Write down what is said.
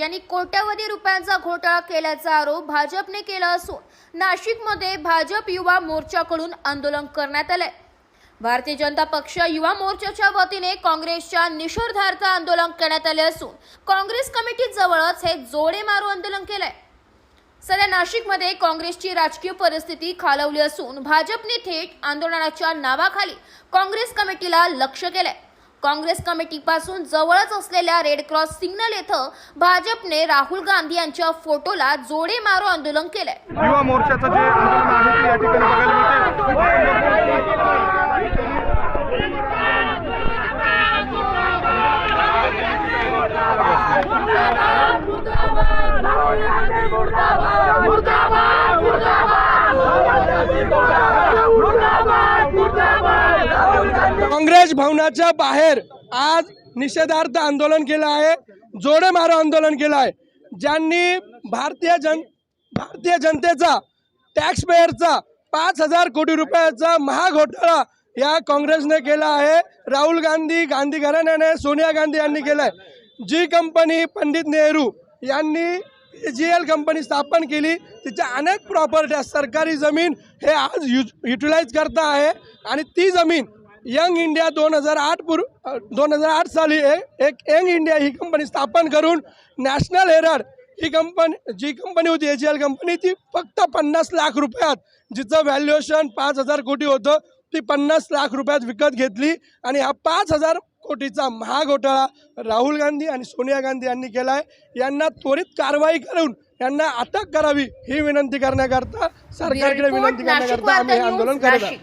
यांनी कोट्यवधी रुपयांचा घोटाळा केल्याचा आरोप भाजपने केला असून नाशिकमध्ये भाजप युवा मोर्चाकडून आंदोलन करण्यात आलंय. भारतीय जनता पक्ष युवा मोर्चाच्या वतीने काँग्रेसच्या निषेधार्थ आंदोलन करण्यात आले असून काँग्रेस कमिटी जवळच हे जोडे मारू आंदोलन केलंय. सध्या नाशिकमध्ये काँग्रेसची राजकीय परिस्थिती खालवली असून भाजपने थेट आंदोलनाच्या नावाखाली काँग्रेस कमिटीला लक्ष केलंय. काँग्रेस कमिटीपासून जवळच असलेल्या रेड क्रॉस सिग्नल येथं भाजपने राहुल गांधी यांच्या फोटोला जोडे मारो आंदोलन केलंय. युवा मोर्चाचं जे आंदोलन आहे ते या ठिकाणी बघायला काँग्रेस भवनाच्या बाहेर आज निषेधार्थ आंदोलन केलं आहे जोडे मारो आंदोलन केलं आहे. ज्यांनी भारतीय जन भारतीय जनतेचा टॅक्स पेयरचा पाच हजार कोटी रुपयाचा महाघोटाळा या काँग्रेसने केला आहे. राहुल गांधी गांधी घराण्याने सोनिया गांधी यांनी केलं आहे जी कंपनी पंडित नेहरू यांनी जी एल कंपनी स्थापन केली तिच्या अनेक प्रॉपर्ट्या सरकारी जमीन हे आज युज युटिलाइज करता आहे. आणि ती जमीन यंग इंडिया दोन हजार आठ पूर्व दोन हजार आठ साली ए- एक यंग इंडिया ही कंपनी स्थापन करून नॅशनल हेराल्ड ही कंपनी जी कंपनी होती एच एल कंपनी ती फक्त पन्नास लाख रुपयात जिचं व्हॅल्युएशन पाच हजार कोटी होतं ती पन्नास लाख रुपयात विकत घेतली. आणि हा पाच हजार कोटीचा महाघोटाळा राहुल गांधी आणि सोनिया गांधी यांनी केला आहे यांना त्वरित कारवाई करून यांना अटक करावी ही विनंती करण्याकरता सरकारकडे विनंती करण्याकरता आम्ही हे आंदोलन करत आहोत.